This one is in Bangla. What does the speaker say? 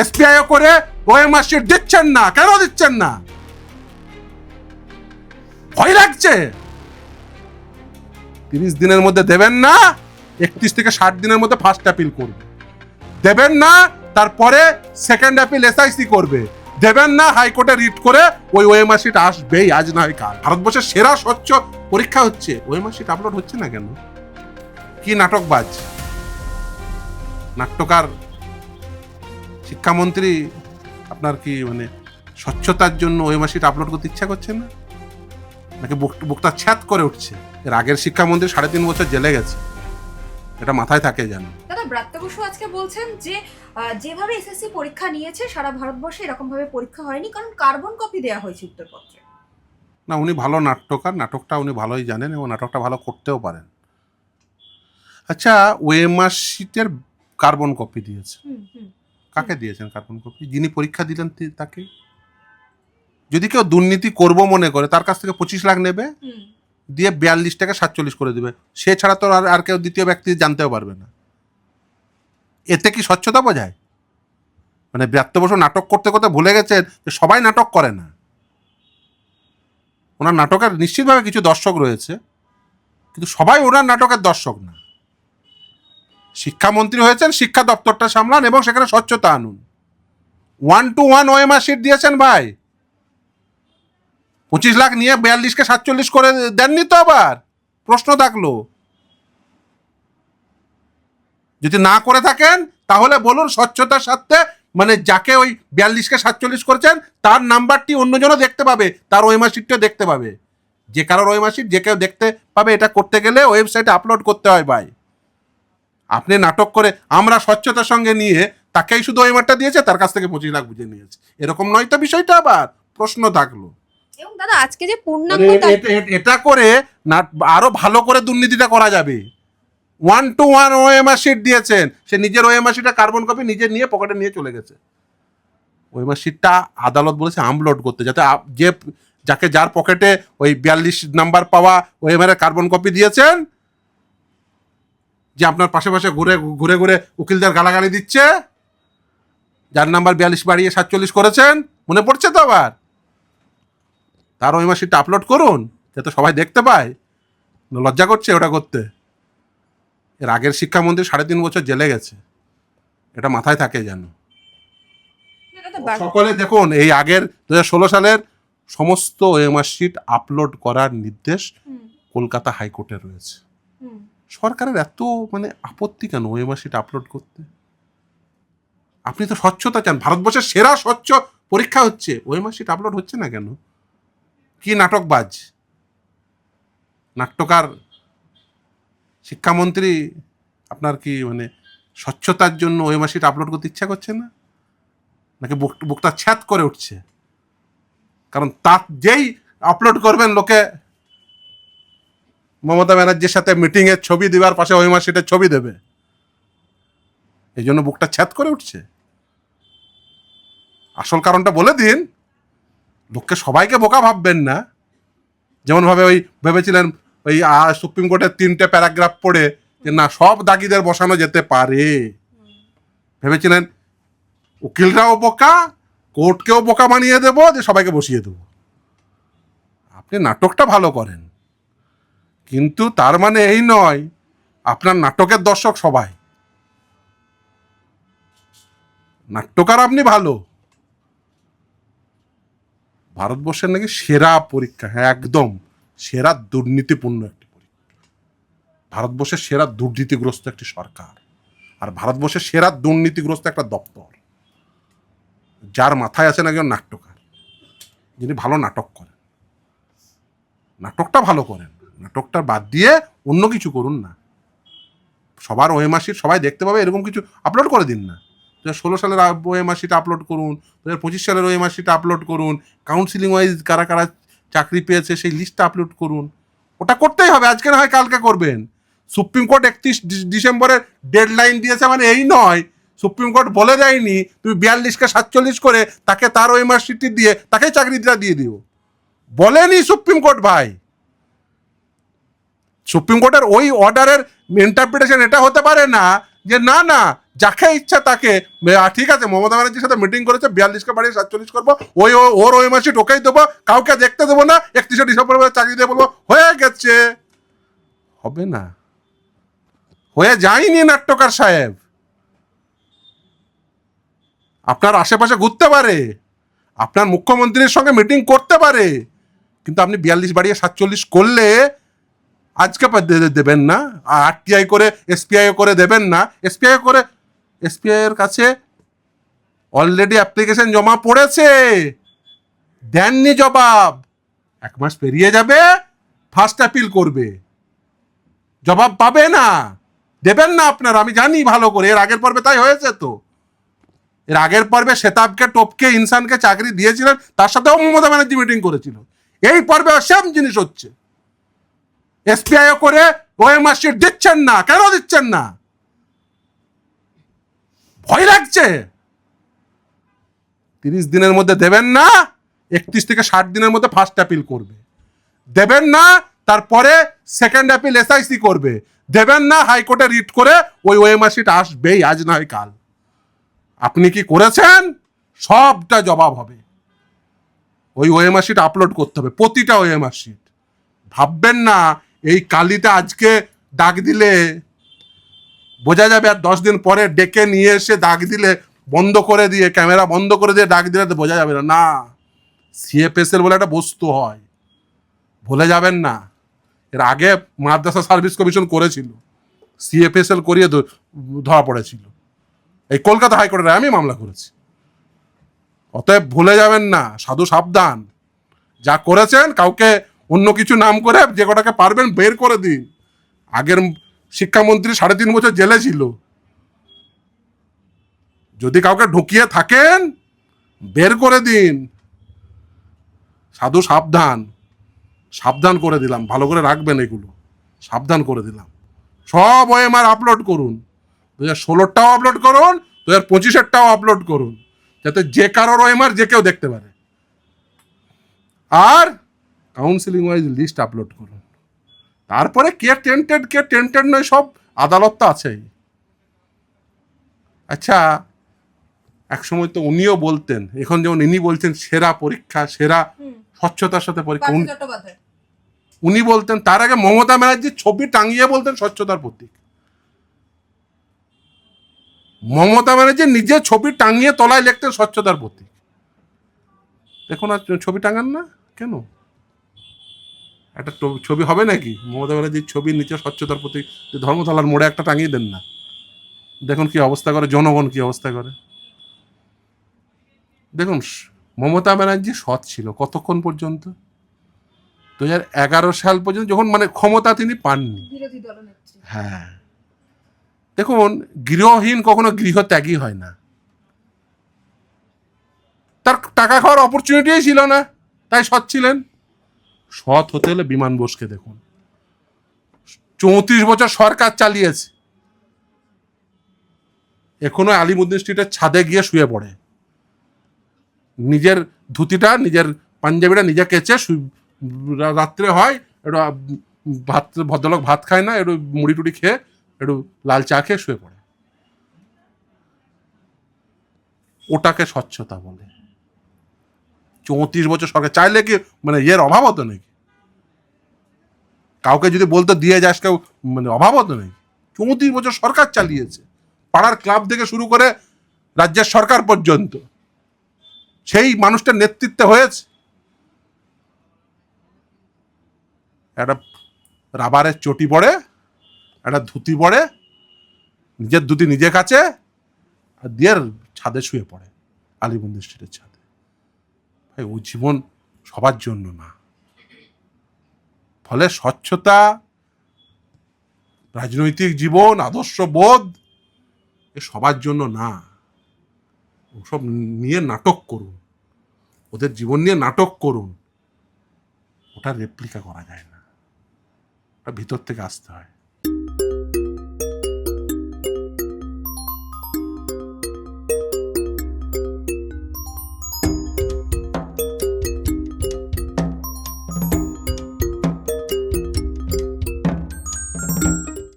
এসপিআইও করে ওএমআর শিট দিচ্ছেন না, কেন দিচ্ছেন না? ভয় লাগছে। তিরিশ দিনের মধ্যে দেবেন না, একত্রিশ থেকে ষাট দিনের মধ্যে ফার্স্ট অ্যাপিল করবে। দেবেন না, তারপরে সেকেন্ড অ্যাপিল এসআইসি করবে। দেবেন না, হাইকোর্টে রিট করে ওই ওএমআর শিট আসবেই, আজ না হয় কাল। ভারতবর্ষের সেরা স্বচ্ছ পরীক্ষা হচ্ছে। ওএমআর শিট আপলোড হচ্ছে না কেন? কি নাটকবাজ? নাট্যকার শিক্ষামন্ত্রী আপনার কি মানে স্বচ্ছতার জন্য ওএমআর শিট আপলোড করতে ইচ্ছা করছে না? নাকি বুক- বুকটা ছ্যাত করে উঠছে? এর আগের শিক্ষামন্ত্রী সাড়ে তিন বছর জেলে গেছে। এটা মাথায় থাকে জানো দাদা ব্রাত্য বসু আজকে বলছেন যে যেভাবে এসএসসি পরীক্ষা নিয়েছে সারা ভারতবর্ষে এরকম ভাবে পরীক্ষা হয়নি কারণ কার্বন কপি দেওয়া হয়েছে উত্তরপত্রে। না উনি ভালো নাট্যকার নাটকটা উনি ভালোই জানেন এবং নাটকটা ভালো করতেও পারেন। আচ্ছা ওএমআর শিটের কার্বন কপি দিয়েছে। হুম হুম। কাকে দিয়েছেন কার্বন কপি? যিনি পরীক্ষা দিলেন তাকে? যদি কেউ দুর্নীতি করব মনে করে তার কাছ থেকে পঁচিশ লাখ নেবে দিয়ে বিয়াল্লিশ টাকা সাতচল্লিশ করে দেবে। সে ছাড়া তো আর আর কেউ দ্বিতীয় ব্যক্তি জানতেও পারবে না। এতে কি স্বচ্ছতা বোঝায়? মানে ব্যাত্ত বসু নাটক করতে করতে ভুলে গেছেন যে সবাই নাটক করে না। ওনার নাটকের নিশ্চিতভাবে কিছু দর্শক রয়েছে কিন্তু সবাই ওনার নাটকের দর্শক না। শিক্ষামন্ত্রী হয়েছেন, শিক্ষা দপ্তরটা সামলান এবং সেখানে স্বচ্ছতা আনুন। One two one OMR sheet দিয়েছেন ভাই। পঁচিশ লাখ নিয়ে বিয়াল্লিশকে সাতচল্লিশ করে দেননি তো আবার? প্রশ্ন থাকল। যদি না করে থাকেন, তাহলে বলুন স্বচ্ছতার সাথে মানে যাকে ওই বিয়াল্লিশকে সাতচল্লিশ করেছেন, তার নাম্বারটি অন্যজনও দেখতে পাবে, তার ওই মাসিটটাও দেখতে পাবে। যে কারোর ওই মাসিট যে কেউ দেখতে পাবে, এটা করতে গেলে ওয়েবসাইটে আপলোড করতে হয় ভাই। আপনি নাটক করে আমরা স্বচ্ছতার সঙ্গে নিয়ে তাকেই শুধু ওই মাঠটা দিয়েছে তার কাছ থেকে পঁচিশ লাখ বুঝে নিয়েছে। এরকম নয় তো বিষয়টা আবার প্রশ্ন থাকল। এবং দাদা আজকে যে মানে পূর্ণাঙ্গ এ- এটা করে আরও ভালো করে দুর্নীতিটা করা যাবে। One two one OMR sheet দিয়েছেন সে নিজের ওএমআর শিটটা কার্বন কপি নিজে নিয়ে পকেটে নিয়ে চলে গেছে। ওএমআর শিটটা আদালত বলেছে আমলোড করতে যাতে যে যাকে যার পকেটে ওই বিয়াল্লিশ নাম্বার পাওয়া ওএমআর এর কার্বন কপি দিয়েছেন যে আপনার পাশে পাশে ঘুরে ঘুরে ঘুরে উকিলদের গালাগালি দিচ্ছে? যার নাম্বার বিয়াল্লিশ বাড়িয়ে সাতচল্লিশ করেছেন? মনে পড়ছে তো আবার? তার ওই মাসিটা আপলোড করুন যাতে সবাই দেখতে পায়। লজ্জা করছে ওটা করতে। এর আগের শিক্ষামন্ত্রী সাড়ে তিন বছর জেলে গেছে। এটা মাথায় থাকে যেন। সকলে দেখুন এই আগের দু ষোলো সালের সমস্ত ওএমআর শিট আপলোড করার নির্দেশ কলকাতা হাইকোর্টে রয়েছে। সরকারের এত মানে আপত্তি কেন ওএমআর শিট আপলোড করতে? আপনি তো স্বচ্ছতা চান, ভারতবর্ষের সেরা স্বচ্ছ পরীক্ষা হচ্ছে ওএমআর শিট আপলোড হচ্ছে না কেন? কি নাটকবাজ? নাট্যকার, শিক্ষামন্ত্রী, আপনার কি মানে স্বচ্ছতার জন্য ওএমআর শিট আপলোড করতে ইচ্ছা করছে না? নাকি বুক বুকটা ছ্যাত করে উঠছে? কারণ তার যেই আপলোড করবেন লোকে মমতা ব্যানার্জির সাথে মিটিংয়ের ছবি দেওয়ার পাশে ওই মাসিটের ছবি দেবে। এই জন্য বুকটা ছ্যাত করে উঠছে। আসল কারণটা বলে দিন, লোককে সবাইকে বোকা ভাববেন না। যেমন ভাবে ওই ভেবেছিলেন ওই সুপ্রিম কোর্টের তিনটে প্যারাগ্রাফ পড়ে যে না, সব দাগিদের বসানো যেতে পারে। ভেবেছিলেন উকিলরাও বোকা, কোর্টকেও বোকা বানিয়ে দেবো, যে সবাইকে বসিয়ে দেবো। আপনি নাটকটা ভালো করেন। কিন্তু তার মানে এই নয়, আপনার নাটকের দর্শক সবাই। নাট্যকার আপনি ভালো। ভারতবর্ষের নাকি সেরা পরীক্ষা হ্যাঁ একদম, সেরা দুর্নীতিপূর্ণ একটি পরীক্ষা। ভারতবর্ষের সেরা দুর্নীতিগ্রস্ত একটি সরকার আর ভারতবর্ষের সেরা দুর্নীতিগ্রস্ত একটা দপ্তর, যার মাথায় আছেন একজন নাট্যকার, যিনি ভালো নাটক করেন। নাটকটা ভালো করেন। নাটকটা বাদ দিয়ে অন্য কিছু করুন না। সবার ওএমআরশিট সবাই দেখতে পাবে এরকম কিছু আপলোড করে দিন না। দু হাজার ষোলো সালের ওএমআরশিট আপলোড করুন, দু হাজার পঁচিশ সালের ওএমআরশিট আপলোড করুন কাউন্সিলিং ওয়াইজ কারা কারা চাকরি পেয়েছে সেই লিস্টটা আপলোড করুন। ওটা করতেই হবে, আজকে না হয় কালকে করবেন। সুপ্রিম কোর্ট একত্রিশ ডিসেম্বরের ডেড লাইন দিয়েছে মানে এই নয়। সুপ্রিম কোর্ট বলে দেয়নি, তুমি বিয়াল্লিশকে সাতচল্লিশ করে তাকে তার ওএমআরশিটটি দিয়ে তাকেই চাকরিটা দিয়ে দিও। বলেনি সুপ্রিম কোর্ট ভাই। সুপ্রিম কোর্টের ওই অর্ডারের ইন্টারপ্রিটেশন এটা হতে পারে না যে না না, যাকে ইচ্ছা তাকে। ঠিক আছে, মমতা ব্যানার্জির সাথে মিটিং করেছে, বিয়াল্লিশকে বাড়িয়ে সাতচল্লিশ করব, ওই ওর ওই মাসে টোকাই দেবো, কাউকে দেখতে দেবো না, একত্রিশে ডিসেম্বর চাকরি দিয়ে বলব, হয়ে গেছে। হবে না। হয়ে যায়নি নাট্যকার সাহেব। আপনার আশেপাশে ঘুরতে পারে, আপনার মুখ্যমন্ত্রীর সঙ্গে মিটিং করতে পারে, কিন্তু আপনি বিয়াল্লিশ বাড়িয়ে সাতচল্লিশ করলে আজকে দেবেন না। আরটিআই করে, এসপিআই করে দেবেন না। এসপিআই করে, এসপিআই এর কাছে অলরেডি অ্যাপ্লিকেশন জমা পড়েছে। দেননি জবাব। এক মাস পেরিয়ে যাবে ফার্স্ট অ্যাপিল করবে। জবাব পাবে না। দেবেন না আপনার, আমি জানি ভালো করে। এর আগের পর্বে তাই হয়েছে তো। এর আগের পর্বে শেতাবকে টপকে, ইনসানকে চাকরি দিয়েছিলেন, তার সাথেও মমতা ব্যানার্জি মিটিং করেছিল। এই পর্বে সেম জিনিস হচ্ছে। এসপিআই করে ওএমআর শিট দিচ্ছেন না, কেন দিচ্ছেন না? ভয় লাগছে। তিরিশ দিনের মধ্যে দেবেন না, একত্রিশ থেকে ষাট দিনের মধ্যে ফার্স্ট অ্যাপিল করবে। দেবেন না, তারপরে সেকেন্ড অ্যাপিল এসআইসি করবে। দেবেন না হাইকোর্টে রিট করে ওই শিট আসবেই, আজ নয় কাল। আপনি কি করেছেন? সবটা জবাব হবে। ওই শিট আপলোড করতে হবে, প্রতিটা শিট ভাববেন না এই কালিটা আজকে ডাক দিলে বোঝা যাবে আর দশ দিন পরে ডেকে নিয়ে এসে ডাক দিলে বন্ধ করে দিয়ে, ক্যামেরা বন্ধ করে দিয়ে ডাক দিলে তো বোঝা যাবে না। না সিএফএসএল বলে একটা বস্তু হয়। ভুলে যাবেন না। এর আগে মাদ্রাসা সার্ভিস কমিশন করেছিল। সিএফএসএল করিয়ে ধরা পড়েছিল। এই কলকাতা হাইকোর্টের আমি মামলা করেছি। অতএব ভুলে যাবেন না। সাধু সাবধান। যা করেছেন কাউকে অন্য কিছু নাম করে যে কটাকে পারবেন বের করে দিন। আগের শিক্ষামন্ত্রী সাড়ে তিন বছর জেলে ছিল। যদি কাউকে ঢুকিয়ে থাকেন, বের করে দিন। সাধু সাবধান। সাবধান করে দিলাম। ভালো করে রাখবেন এগুলো। সাবধান করে দিলাম। সব ওএমআর আপলোড করুন। দু হাজার ষোলোরটাও আপলোড করুন, দু হাজার পঁচিশেরটাও আপলোড করুন। যাতে যে কারোর ওএমআর যে কেউ দেখতে পারে। আর কাউন্সিলিং ওয়াইজ লিস্ট আপলোড করুন। তারপরে কে টেন্টেড কে টেন্টেড নয় সব আদালত তো আছেই। আচ্ছা এক সময় তো উনিও বলতেন এখন যেমন ইনি বলছেন সেরা পরীক্ষা সেরা স্বচ্ছতার সাথে পরীক্ষা। উনি- বলতেন তার আগে মমতা ব্যানার্জির ছবি টাঙিয়ে বলতেন স্বচ্ছতার প্রতীক। মমতা ব্যানার্জি নিজের ছবি টাঙিয়ে তলায় লিখতেন স্বচ্ছতার প্রতীক। দেখুন আর ছবি টাঙান না? কেন? একটা ছবি হবে নাকি? মমতা ব্যানার্জির ছবির নিচে স্বচ্ছতার প্রতি যে ধর্মতলার মোড়ে একটা টাঙিয়ে দেন না। দেখুন কি অবস্থা করে জনগণ কি অবস্থা করে। দেখুন মমতা ব্যানার্জি সৎ ছিল কতক্ষণ পর্যন্ত? দু হাজার এগারো সাল পর্যন্ত যখন মানে ক্ষমতা তিনি পাননি। হ্যাঁ। দেখুন গৃহহীন কখনো গৃহত্যাগী হয় না। তার টাকা খাওয়ার অপরচুনিটিই ছিল না। তাই সৎ ছিলেন। সৎ হতে হলে বিমান বোসকে দেখুন। চৌত্রিশ বছর সরকার চালিয়েছে। এখনও আলিমুদ্দিন স্ট্রিটের ছাদে গিয়ে শুয়ে পড়ে। নিজের ধুতিটা, নিজের পাঞ্জাবিটা নিজে কেচে রাত্রে হয়, একটু ভাত, ভদ্রলোক ভাত খায় না, একটু মুড়ি টুড়ি খেয়ে একটু লাল চা খেয়ে শুয়ে পড়ে। ওটাকে স্বচ্ছতা বলে। চৌত্রিশ বছর সরকার চাইলে কি মানে ইয়ের অভাব হতো নাকি? কাউকে যদি বলতো দিয়ে যাস কেউ মানে অভাব হতো নাকি? চৌত্রিশ বছর সরকার চালিয়েছে। পাড়ার ক্লাব থেকে শুরু করে রাজ্যের সরকার পর্যন্ত। সেই মানুষটার নেতৃত্বে হয়েছে। একটা রাবারের চটি পড়ে, একটা ধুতি পড়ে, নিজের ধুতি নিজে কাছে আর দিয়ে ছাদে শুয়ে পড়ে আলিবন্দি স্ট্রিটের ছাদে। ভাই ওই জীবন সবার জন্য না। ফলে স্বচ্ছতা, রাজনৈতিক জীবন, আদর্শ বোধ এ সবার জন্য না। ওসব নিয়ে নাটক করুন। ওদের জীবন নিয়ে নাটক করুন। ওটা রেপ্লিকা করা যায় না। ওটা ভিতর থেকে আসতে হয়।